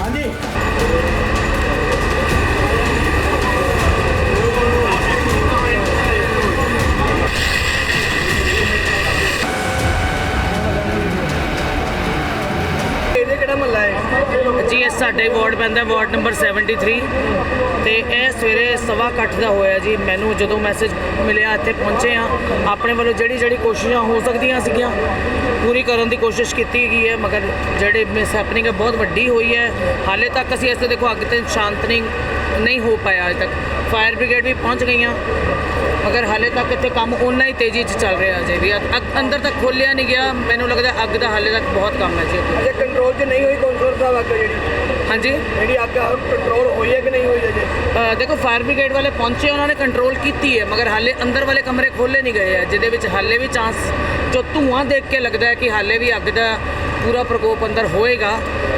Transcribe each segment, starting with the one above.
아니. ਜੀ, ਇਹ ਸਾਡੇ ਵਾਰਡ ਪੈਂਦਾ ਵਾਰਡ ਨੰਬਰ 73 ਤੇ ਇਹ ਸਵੇਰੇ ਸਵਾ ਕੁ ਦਾ ਹੋਇਆ ਜੀ। ਮੈਨੂੰ ਜਦੋਂ ਮੈਸੇਜ ਮਿਲਿਆ, ਇੱਥੇ ਪਹੁੰਚੇ ਆ ਆਪਣੇ ਵੱਲੋਂ ਜਿਹੜੀ ਜਿਹੜੀ ਕੋਸ਼ਿਸ਼ਾਂ ਹੋ ਸਕਦੀਆਂ ਸੀਗੀਆਂ, ਪੂਰੀ ਕਰਨ ਦੀ ਕੋਸ਼ਿਸ਼ ਕੀਤੀ ਗਈ ਹੈ। ਮਗਰ ਜਿਹੜੇ ਮਿਸ ਹੈਪਨਿੰਗ ਹੈ, ਬਹੁਤ ਵੱਡੀ ਹੋਈ ਹੈ। ਹਾਲੇ ਤੱਕ ਅਸੀਂ ਇਸ ਤੇ ਦੇਖੋ, ਅੱਗ ਤੇ ਸ਼ਾਂਤ ਨਹੀਂ ਹੋ ਪਾਇਆ ਅਜੇ ਤੱਕ। ਫਾਇਰ ਬ੍ਰਿਗੇਡ ਵੀ ਪਹੁੰਚ ਗਈਆਂ। ਮਗਰ ਹਾਲੇ ਤੱਕ ਇੱਥੇ ਕੰਮ ਉਨਾ ਹੀ ਤੇਜ਼ੀ 'ਚ ਚੱਲ ਰਿਹਾ ਅਜੇ ਵੀ। ਅੱਗ- ਅੰਦਰ ਤੱਕ ਖੋਲਿਆ ਨਹੀਂ ਗਿਆ। ਮੈਨੂੰ ਲੱਗਦਾ ਅੱਗ ਦਾ ਹਾਲੇ ਤੱਕ ਬਹੁਤ ਕੰਮ ਹੈ ਜੀ। ਅਜੇ ਕੰਟਰੋਲ 'ਚ ਨਹੀਂ ਹੋਈ ਕੌਂਸਲਰ ਸਾਹਿਬ ਅੱਗ ਜਿਹੜੀ। ਹਾਂਜੀ? ਜਿਹੜੀ ਅੱਗ ਕੰਟਰੋਲ ਹੋਈ ਹੈ ਕਿ ਨਹੀਂ ਹੋਈ ਅਜੇ? ਦੇਖੋ ਫਾਇਰ ਬ੍ਰਿਗੇਡ ਵਾਲੇ ਪਹੁੰਚੇ ਉਹਨਾਂ ਨੇ ਕੰਟਰੋਲ ਕੀਤੀ ਹੈ। ਮਗਰ ਹਾਲੇ ਅੰਦਰ ਵਾਲੇ ਕਮਰੇ ਖੋਲੇ ਨਹੀਂ ਗਏ ਆ ਜਿਹਦੇ ਵਿੱਚ ਹਾਲੇ ਵੀ ਚਾਂਸ ਜੋ ਧੂਆਂ ਦੇਖ ਕੇ ਲੱਗਦਾ ਹੈ ਕਿ ਹਾਲੇ ਵੀ ਅੱਗ ਦਾ ਪੂਰਾ ਪ੍ਰਕੋਪ ਅੰਦਰ ਹੋਏਗਾ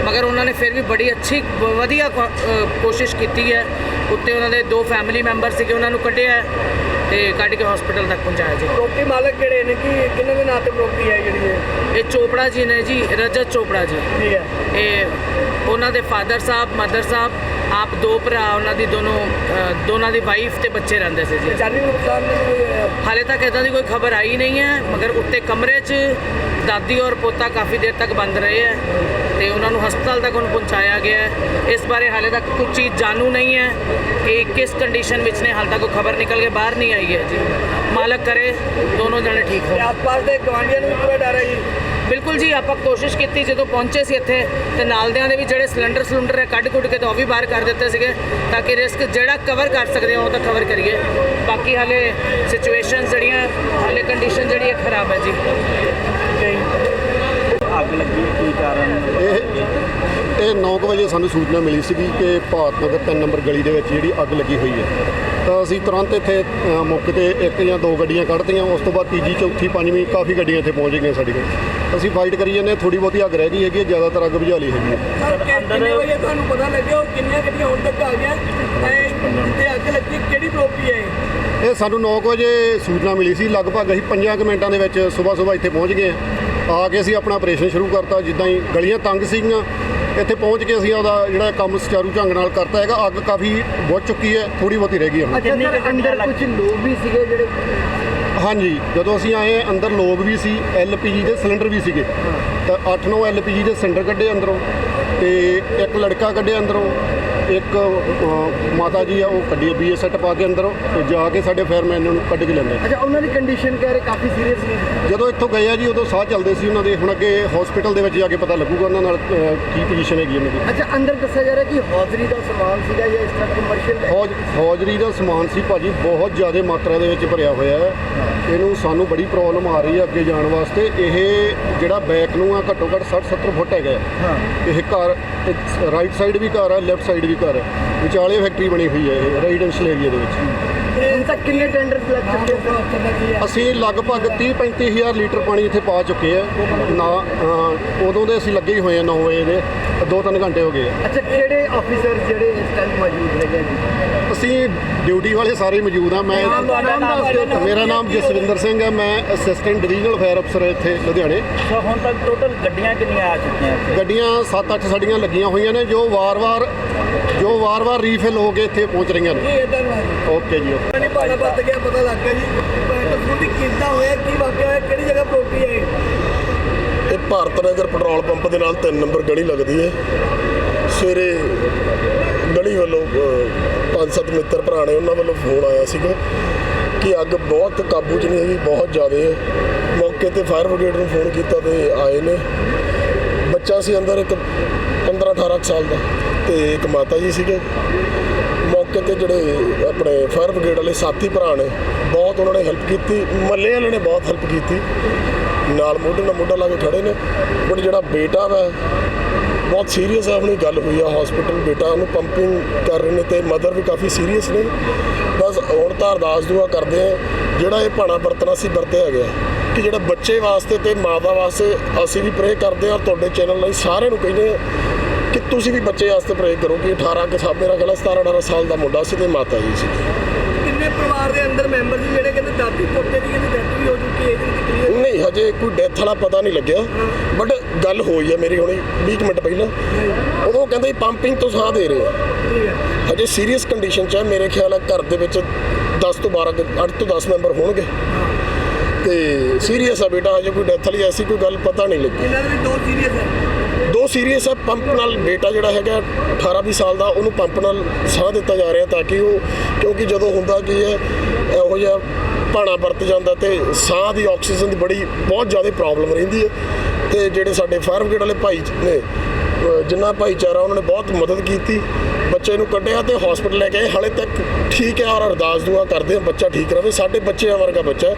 ਮਗਰ ਉਹਨਾਂ ਨੇ ਫਿਰ ਵੀ ਬੜੀ ਅੱਛੀ ਵਧੀਆ ਕੋਸ਼ਿਸ਼ ਕੀਤੀ ਹੈ। ਉੱਤੇ ਉਹਨਾਂ ਦੇ ਦੋ ਫੈਮਿਲੀ ਮੈਂਬਰ ਸੀਗੇ ਉਹਨਾਂ ਨੂੰ ਕੱਢਿਆ ਤੇ ਕੱਢ ਕੇ ਹਸਪੀਟਲ ਤੱਕ ਪਹੁੰਚਾਇਆ ਜੀ। ਪ੍ਰੋਪਰਟੀ ਮਾਲਕ ਕਿਹੜੇ ਨੇ? ਕਿ ਕਿਹਨਾਂ ਦੇ ਨਾਂ ਤੇ ਪ੍ਰੋਪਰਟੀ ਹੈ ਜਿਹੜੀ ਇਹ? ਇਹ ਚੋਪੜਾ ਜੀ ਨੇ ਜੀ ਰਜਤ ਚੋਪੜਾ ਜੀ। ਠੀਕ ਹੈ। ਇਹ ਉਹਨਾਂ ਦੇ ਫਾਦਰ ਸਾਹਿਬ ਮਦਰ ਸਾਹਿਬ ਆਪ ਦੋ ਭਰਾ ਉਹਨਾਂ ਦੀ ਦੋਨੋਂ ਦੋਨਾਂ ਦੀ ਵਾਈਫ ਤੇ ਬੱਚੇ ਰਹਿੰਦੇ ਸੀ ਜੀ। ਜਾਨੀ ਨੁਕਸਾਨ ਕੋਈ? ਹਾਲੇ ਤੱਕ ਇਦਾਂ ਦੀ ਕੋਈ ਖਬਰ ਆਈ ਨਹੀਂ ਹੈ ਮਗਰ ਉੱਤੇ ਕਮਰੇ 'ਚ ਦਾਦੀ ਔਰ ਪੋਤਾ ਕਾਫੀ ਦੇਰ ਤੱਕ ਬੰਦ ਰਹੇ ਹੈ ਤੇ ਉਹਨਾਂ ਨੂੰ ਹਸਪਤਾਲ ਤੱਕ ਉਹਨੂੰ ਪਹੁੰਚਾਇਆ ਗਿਆ ਹੈ। ਇਸ ਬਾਰੇ ਹਾਲੇ ਤੱਕ ਕੁਝ ਚੀਜ਼ ਜਾਣੂ ਨਹੀਂ ਹੈ ਕਿ ਕਿਸ ਕੰਡੀਸ਼ਨ ਵਿੱਚ ਨੇ ਹਾਲੇ ਤੱਕ ਕੋਈ ਖਬਰ ਨਿਕਲ ਕੇ ਬਾਹਰ ਨਹੀਂ ਆਈ ਹੈ ਜੀ। ਮਾਲਕ ਕਰੇ ਦੋਨੋਂ ਜਣੇ ਠੀਕ ਹੋ ਆਸ-ਪਾਸ ਦੇ ਗਵਾਂਢੀਆਂ ਨੂੰ ਵੀ ਪੂਰਾ ਡਰ ਹੈ ਜੀ। ਬਿਲਕੁਲ ਜੀ ਆਪਾਂ ਕੋਸ਼ਿਸ਼ ਕੀਤੀ ਜਦੋਂ ਪਹੁੰਚੇ ਸੀ ਇੱਥੇ ਤੇ ਨਾਲਦਿਆਂ ਦੇ ਵੀ ਜਿਹੜੇ ਸਿਲੰਡਰ ਸਿਲੰਡਰ ਹੈ ਕੱਢ ਕੁੱਟ ਕੇ ਤਾਂ ਉਹ ਵੀ ਬਾਹਰ ਕਰ ਦਿੱਤੇ ਸੀਗੇ ਤਾਂ ਕਿ ਰਿਸਕ ਜਿਹੜਾ ਕਵਰ ਕਰ ਸਕਦੇ ਹਾਂ ਉਹ ਤਾਂ ਕਵਰ ਕਰੀਏ। ਬਾਕੀ ਹਾਲੇ ਸਿਚੁਏਸ਼ਨਸ ਜਿਹੜੀਆਂ ਹਾਲੇ ਕੰਡੀਸ਼ਨ ਜਿਹੜੀ ਹੈ ਖਰਾਬ ਹੈ ਜੀ। ਅੱਗ ਲੱਗੀ ਕੀ ਕਾਰਨ? ਇਹ ਇਹ 9 ਵਜੇ ਸਾਨੂੰ ਸੂਚਨਾ ਮਿਲੀ ਸੀਗੀ ਕਿ ਭਾਰਤ ਨਗਰ 3 ਨੰਬਰ ਗਲੀ ਦੇ ਵਿੱਚ ਜਿਹੜੀ ਅੱਗ ਲੱਗੀ ਹੋਈ ਹੈ। ਤਾਂ ਅਸੀਂ ਤੁਰੰਤ ਇੱਥੇ ਅ, ਮੌਕੇ ਤੇ ਇੱਕ ਜਾਂ ਦੋ ਗੱਡੀਆਂ ਕੱਢਤੀਆਂ ਉਸ ਤੋਂ ਬਾਅਦ ਤੀਜੀ ਚੌਥੀ ਪੰਜਵੀਂ ਕਾਫੀ ਗੱਡੀਆਂ ਇੱਥੇ ਪਹੁੰਚ ਗਈਆਂ ਸਾਡੇ ਕੋਲ। ਅਸੀਂ ਫਾਈਟ ਕਰੀ ਜਾਂਦੇ ਥੋੜੀ ਬਹੁਤੀ ਅੱਗ ਰਹਿ ਗਈ ਹੈਗੀ ਹੈ, ਜ਼ਿਆਦਾਤਰ ਅੱਗ ਬੁਝਾ ਲਈ ਹੈਗੀ ਹੈ। ਸਰ ਕਿ- ਕਿੰਨੇ ਵਜੇ ਤੁਹਾਨੂੰ ਪਤਾ ਲੱਗਿਆ ਉਹ ਕਿੰਨੀਆਂ ਗੱਡੀਆਂ ਹੁਣ ਤੱਕ ਆ ਗਈਆਂ? ਇਹ ਤੇ ਅੱਗ ਲੱਗੀ ਕਿਹੜੀ ਪ੍ਰੋਪਰਟੀ ਹੈ ਇਹ? ਇਹ ਸਾਨੂੰ 9 ਵਜੇ ਸੂਚਨਾ ਮਿਲੀ ਸੀ ਲਗਭਗ ਅਸੀਂ 5 ਕੁ ਮਿੰਟਾਂ ਦੇ ਵਿੱਚ ਸਵੇਰ ਸਵੇਰ ਇੱਥੇ ਪਹੁੰਚ ਗਏ ਹਾਂ। ਆ ਕੇ ਅਸੀਂ ਆਪਣਾ ਆਪਰੇਸ਼ਨ ਸ਼ੁਰੂ ਕਰਤਾ ਜਿੱਦਾਂ ਹੀ ਗਲੀਆਂ ਤੰਗ ਸੀਗੀਆਂ ਇੱਥੇ ਪਹੁੰਚ ਕੇ ਅਸੀਂ ਉਹਦਾ ਜਿਹੜਾ ਕੰਮ ਸੁਚਾਰੂ ਢੰਗ ਨਾਲ ਕਰਤਾ ਹੈਗਾ ਅੱਗ ਕਾਫੀ ਬੁਝ ਚੁੱਕੀ ਹੈ ਥੋੜੀ ਬਹੁਤੀ ਰਹਿ ਗਈ ਹੁਣ। ਕਿੰਨੀ ਕੁ ਗੱਡੀਆਂ ਲੱਗ ਲੋਕ ਵੀ ਸੀਗੇ ਜਿਹੜੇ ਹਾਂਜੀ ਜਦੋਂ ਅਸੀਂ ਆਏ ਅੰਦਰ ਲੋਕ ਵੀ ਸੀ ਐਲਪੀਜੀ ਦੇ ਸਿਲੰਡਰ ਵੀ ਸੀਗੇ। ਤਾਂ 8-9 ਐਲਪੀਜੀ ਦੇ ਸਿਲੰਡਰ ਕੱਢੇ ਅੰਦਰੋਂ ਤੇ ਇੱਕ ਲੜਕਾ ਕੱਢਿਆ ਅੰਦਰੋਂ। ਇੱਕ ਮਾਤਾ ਜੀ ਆ ਉਹ ਕੱਢੀ ਬੀਏ ਸੈੱਟ ਪਾ ਕੇ ਅੰਦਰੋਂ ਤੇ ਜਾ ਕੇ ਸਾਡੇ ਫਾਇਰਮੈਨ ਨੂੰ ਕੱਢ ਕੇ ਲੈਂਦੇ ਅੱਛਾ ਉਹਨਾਂ ਦੀ ਕੰਡੀਸ਼ਨ ਕਹਿ ਰਹੇ ਕਾਫੀ ਸੀਰੀਅਸ ਨੇ। ਜਦੋਂ ਇੱਥੋਂ ਗਏ ਆ ਜੀ ਉਦੋਂ ਸਾਹ ਚੱਲਦੇ ਸੀ ਉਹਨਾਂ ਦੇ। ਹੁਣ ਅੱਗੇ ਹਸਪੀਟਲ ਦੇ ਵਿੱਚ ਜਾ ਕੇ ਪਤਾ ਲੱਗੂਗਾ ਉਹਨਾਂ ਨਾਲ ਕੀ ਪੋਜੀਸ਼ਨ ਹੈਗੀ ਉਹਨਾਂ ਦੀ। ਅੱਛਾ ਅੰਦਰ ਦੱਸਿਆ ਜਾ ਰਿਹਾ ਕਿ ਹੌਜ਼ਰੀ ਦਾ ਸਮਾਨ ਸੀਗਾ ਜਾਂ ਇਸ ਤਰ੍ਹਾਂ ਕਮਰਸ਼ੀਅਲ ਫੌਜ ਫੌਜਰੀ ਦਾ ਸਮਾਨ ਸੀ ਭਾਜੀ ਬਹੁਤ ਜ਼ਿਆਦਾ ਮਾਤਰਾ ਦੇ ਵਿੱਚ ਭਰਿਆ ਹੋਇਆ ਹੈ। ਇਹਨੂੰ ਸਾਨੂੰ ਬੜੀ ਪ੍ਰੋਬਲਮ ਆ ਰਹੀ ਹੈ ਅੱਗੇ ਜਾਣ ਵਾਸਤੇ। ਇਹ ਜਿਹੜਾ ਬੈਕ ਨੂੰ ਆ ਘੱਟੋ ਘੱਟ 60 70 ਫੁੱਟ ਹੈਗਾ ਹੈ। ਇਹ ਘਰ ਰਾਈਟ ਸਾਈਡ ਵੀ ਘਰ ਹੈ ਲੈਫਟ ਸਾਈਡ ਵੀ ਘਰ। ਵਿਚਾਲੇ ਫੈਕਟਰੀ ਬਣੀ ਹੋਈ ਹੈ ਇਹ ਰੈਜ਼ੀਡੈਂਸ਼ੀਅਲ ਏਰੀਆ ਦੇ ਵਿੱਚ। ਹੁਣ ਤੱਕ ਕਿੰਨੇ ਟੈਂਡਰ ਲੱਗ ਚੁੱਕੇ ਹਨ ਅਸੀਂ ਲਗਭਗ 30 35000 ਲੀਟਰ ਪਾਣੀ ਇੱਥੇ ਪਾ ਚੁੱਕੇ ਆ। ਨਾ ਅ, ਉਦੋਂ ਦੇ ਅਸੀਂ ਲੱਗੇ ਹੀ ਹੋਏ ਆ 9 ਵਜੇ ਦੇ। 2-3 ਘੰਟੇ ਹੋ ਗਏ। ਆ ਅੱਛਾ ਕਿਹੜੇ ਆਫੀਸਰ ਜਿਹੜੇ ਇਸ ਟਾਈਮ ਮੌਜੂਦ ਹੈਗੇ ਜੀ? ਅਸੀਂ ਡਿਊਟੀ ਵਾਲੇ ਸਾਰੇ ਮੌਜੂਦ ਆ। ਮੈਂ ਮੇਰਾ ਨਾਮ ਜਸਵਿੰਦਰ ਸਿੰਘ ਹੈ ਮੈਂ ਅਸਿਸਟੈਂਟ ਡਿਵੀਜ਼ਨਲ ਫਾਇਰ ਅਫਸਰ ਇੱਥੇ ਲੁਧਿਆਣੇ। ਸੋ ਹੁਣ ਤੱਕ ਟੋਟਲ ਗੱਡੀਆਂ ਕਿੰਨੀਆਂ ਆ ਚੁੱਕੀਆਂ ਇੱਥੇ? ਗੱਡੀਆਂ 7-8 ਸਾਡੀਆਂ ਲੱਗੀਆਂ ਹੋਈਆਂ ਨੇ ਜੋ ਵਾਰ-ਵਾਰ ਜੋ ਵਾਰ-ਵਾਰ ਰੀਫਿਲ ਹੋ ਕੇ ਇੱਥੇ ਪਹੁੰਚ ਰਹੀਆਂ ਨੇ। ਇਹ ਓਕੇ ਜੀ। ਓਕੇ ਨਹੀਂ ਪਾਣਾ ਪੱਤ ਗਿਆ ਪਤਾ ਲੱਗ ਗਿਆ ਜੀ। ਦੀ ਕਿੱਦਾਂ ਹੋਇਆ ਕੀ ਵਾਕਿਆ ਹੋਇਆ ਕਿਹੜੀ ਜਗ੍ਹਾ ਪ੍ਰੋਪਰਟੀ ਹੈ ਇਹ? ਪੈਟਰੋਲ ਪੰਪ ਦੇ ਨਾਲ 3 ਨੰਬਰ ਗਲੀ ਲੱਗਦੀ ਹੈ। ਸਵੇਰੇ ਗਲੀ ਵੱਲੋਂ ਪੰਜ ਸੱਤ ਮਿੱਤਰ ਭਰਾ ਨੇ ਉਹਨਾਂ ਵੱਲੋਂ ਫੋਨ ਆਇਆ ਸੀਗਾ ਕਿ ਅੱਗ ਬਹੁਤ ਕਾਬੂ 'ਚ ਨਹੀਂ ਹੈਗੀ, ਬਹੁਤ ਜ਼ਿਆਦਾ ਹੈ। ਮੌਕੇ ਤੇ ਫਾਇਰ ਬ੍ਰਿਗੇਡ ਨੂੰ ਫੋਨ ਕੀਤਾ ਤੇ ਆਏ ਨੇ। ਬੱਚਾ ਸੀ ਅੰਦਰ ਇੱਕ 15 18 ਕੁ ਸਾਲ ਦਾ ਤੇ ਇੱਕ ਮਾਤਾ ਜੀ ਸੀਗੇ। ਮੌਕੇ ਤੇ ਜਿਹੜੇ ਆਪਣੇ ਫਾਇਰ ਬ੍ਰਿਗੇਡ ਵਾਲੇ ਸਾਥੀ ਭਰਾ ਨੇ ਬਹੁਤ ਉਹਨਾਂ ਨੇ ਹੈਲਪ ਕੀਤੀ, ਮੱਲੇ ਵਾਲੇ ਨੇ ਬਹੁਤ ਹੈਲਪ ਕੀਤੀ। ਨਾਲ ਮੋਢੇ ਨਾਲ ਮੋਢਾ ਲਾ ਕੇ ਖੜੇ ਨੇ। ਬਟ ਜਿਹੜਾ ਬੇਟਾ ਵਾ, ਬਹੁਤ ਸੀਰੀਅਸ ਹੈ ਆਪਣੀ ਗੱਲ ਹੋਈ ਆ ਹਸਪੀਟਲ ਬੇਟਾ ਉਹਨੂੰ ਪੰਪਿੰਗ ਕਰ ਰਹੇ ਨੇ ਤੇ ਮਦਰ ਵੀ ਕਾਫੀ ਸੀਰੀਅਸ ਨੇ। ਬਸ ਹੁਣ ਤਾਂ ਅਰਦਾਸ ਦੁਆ ਕਰਦੇ ਆ, ਜਿਹੜਾ ਇਹ ਭਾਣਾ ਵਰਤਣਾ ਸੀ ਵਰਤਿਆ ਗਿਆ। ਕਿ ਜਿਹੜਾ ਬੱਚੇ ਵਾਸਤੇ ਤੇ ਮਾਤਾ ਵਾਸਤੇ ਅਸੀਂ ਵੀ ਪ੍ਰੇ ਕਰਦੇ ਆ ਔਰ ਤੁਹਾਡੇ ਚੈਨਲ ਲਈ ਸਾਰਿਆਂ ਨੂੰ ਕਹਿੰਦੇ ਆ ਕਿ ਤੁਸੀਂ ਵੀ ਬੱਚੇ ਵਾਸਤੇ ਪ੍ਰੇ ਕਰੋ ਕਿ 18 ਕੇ ਸਾਲ, ਮੇਰਾ ਖਿਆਲ 17 18 ਸਾਲ ਦਾ ਮੁੰਡਾ ਸੀ ਤੇ ਮਾਤਾ ਜੀ ਸੀ। ਪਰਿਵਾਰ ਦੇ ਅੰਦਰ ਮੈਂਬਰ ਸੀ ਜਿਹੜੇ ਕਹਿੰਦੇ ਦਾਦੀ ਪੋਤੇ ਦੀ ਕਹਿੰਦੇ ਡੈਥ ਵੀ ਹੋ ਚੁੱਕੀ ਹੈ ਇਹਦੀ ਕਲੀਅਰ ਨਹੀਂ ਹਜੇ ਕੋਈ ਡੈਥ ਵਾਲਾ ਪਤਾ ਨਹੀਂ ਲੱਗਿਆ ਬਟ ਗੱਲ ਹੋਈ ਹੈ ਮੇਰੀ ਹੁਣੇ 20 ਕੁ ਮਿੰਟ ਪਹਿਲਾਂ। ਉਦੋਂ ਕਹਿੰਦੇ ਪੰਪਿੰਗ ਤੋਂ ਸਾਹ ਦੇ ਰਹੇ ਆ। ਠੀਕ ਹੈ। ਹਜੇ ਸੀਰੀਅਸ ਕੰਡੀਸ਼ਨ 'ਚ ਹੈ ਮੇਰੇ ਖਿਆਲ ਹੈ ਘਰ ਦੇ ਵਿੱਚ 10 ਤੋਂ 12 ਕੁ- 8 ਤੋਂ 10 ਮੈਂਬਰ ਹੋਣਗੇ। ਤੇ ਸੀਰੀਅਸ ਆ ਬੇਟਾ ਹਜੇ ਕੋਈ ਡੈਥ ਵਾਲੀ ਐਸੀ ਕੋਈ ਗੱਲ ਪਤਾ ਨਹੀਂ ਲੱਗੀ। ਇਹਨਾਂ ਦੇ ਵੀ ਦੋ ਸੀਰੀਅਸ ਹੈ। ਜੋ ਸੀਰੀਅਸ ਹੈ, ਪੰਪ ਨਾਲ ਬੇਟਾ ਜਿਹੜਾ ਹੈਗਾ 18 20 ਸਾਲ ਦਾ, ਉਹਨੂੰ ਪੰਪ ਨਾਲ ਸਾਹ ਦਿੱਤਾ ਜਾ ਰਿਹਾ ਤਾਂ ਕਿ ਉਹ, ਕਿਉਂਕਿ ਜਦੋਂ ਹੁੰਦਾ ਕੀ ਹੈ, ਇਹੋ ਜਿਹਾ ਭਾਣਾ ਵਰਤ ਜਾਂਦਾ ਤੇ ਸਾਹ ਦੀ ਆਕਸੀਜਨ ਦੀ ਬੜੀ, ਬਹੁਤ ਜ਼ਿਆਦਾ ਪ੍ਰੋਬਲਮ ਰਹਿੰਦੀ ਹੈ। ਤੇ ਜਿਹੜੇ ਸਾਡੇ ਫਾਇਰ ਬ੍ਰਿਗੇਡ ਵਾਲੇ ਭਾਈ ਨੇ ਜਿੰਨਾ ਭਾਈਚਾਰਾ ਉਹਨਾਂ ਨੇ ਬਹੁਤ ਮਦਦ ਕੀਤੀ ਬੱਚੇ ਨੂੰ ਕੱਢਿਆ ਤੇ ਹਸਪੀਟਲ ਲੈ ਕੇ ਹਾਲੇ ਤੱਕ ਠੀਕ ਹੈ ਔਰ ਅਰਦਾਸ ਦੁਆ ਕਰਦੇ ਹਾਂ ਬੱਚਾ ਠੀਕ ਰਵੇ ਸਾਡੇ ਬੱਚਿਆਂ ਵਰਗਾ ਬੱਚਾ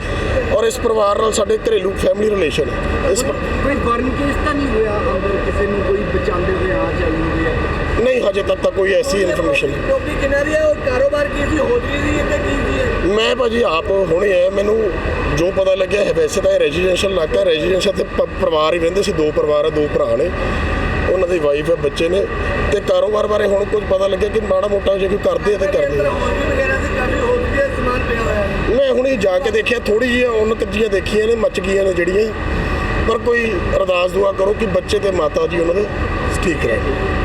ਔਰ ਇਸ ਪਰਿਵਾਰ ਨਾਲ ਸਾਡੇ ਘਰੇਲੂ ਫੈਮਿਲੀ ਰਿਲੇਸ਼ਨ ਹੈ। ਇਸ ਕੋਈ ਬਰਨ ਕੇਸ ਤਾਂ ਨਹੀਂ ਹੋਇਆ ਅੰਦਰ ਕਿਸੇ ਨੂੰ ਕੋਈ ਬਚਾਉਂਦੇ ਹੋਏ ਆ ਚਾਹੀਏ ਹੋਏ ਆ ਨਹੀਂ ਹਜੇ ਤੱਕ ਤਾਂ ਕੋਈ ਐਸੀ ਇਨਫੋਰਮੇਸ਼ਨ ਨਹੀਂ। ਪ੍ਰੋਪਰਟੀ ਕਿੰਨਾ ਦੀ ਹੈ? ਔਰ ਕਾਰੋਬਾਰ ਕੀ ਸੀ? ਹੋਦਰੀ ਦੀ ਹੈ ਕਿ ਹੈ? ਮੈਂ ਭਾਜੀ ਆਪ ਹੁਣੇ ਆਇਆ। ਮੈਨੂੰ ਜੋ ਪਤਾ ਲੱਗਿਆ ਹੈ ਵੈਸੇ ਤਾਂ ਇਹ ਰੈਜ਼ੀਡੈਂਸ਼ੀਅਲ ਇਲਾਕਾ ਰੈਜ਼ੀਡੈਂਸ਼ੀਅਲ ਤੇ ਪਰਿਵਾਰ ਹੀ ਰਹਿੰਦੇ ਸੀ। ਦੋ ਪਰਿਵਾਰ ਆ ਦੋ ਭਰਾ ਨੇ। ਉਹਨਾਂ ਦੀ ਵਾਈਫ ਹੈ ਬੱਚੇ ਨੇ ਤੇ ਕਾਰੋਬਾਰ ਬਾਰੇ ਹੁਣ ਕੁਝ ਪਤਾ ਲੱਗਿਆ ਕਿ ਮਾੜਾ ਮੋਟਾ ਜੇ ਕੋਈ ਕਰਦੇ ਆ ਤੇ ਕਰਦੇ ਆ। ਮੈਂ ਹੁਣੇ ਜਾ ਕੇ ਦੇਖਿਆ ਥੋੜੀ ਜਿਹੀ ਉਨਤ ਜੀਆਂ ਦੇਖੀਆਂ ਨੇ ਮੱਚ ਗਈਆਂ ਨੇ ਜਿਹੜੀਆਂ ਪਰ ਕੋਈ ਅਰਦਾਸ ਦੁਆ ਕਰੋ ਕਿ ਬੱਚੇ ਤੇ ਮਾਤਾ ਜੀ ਉਹਨਾਂ ਦੇ ਠੀਕ ਰਹਿਣ।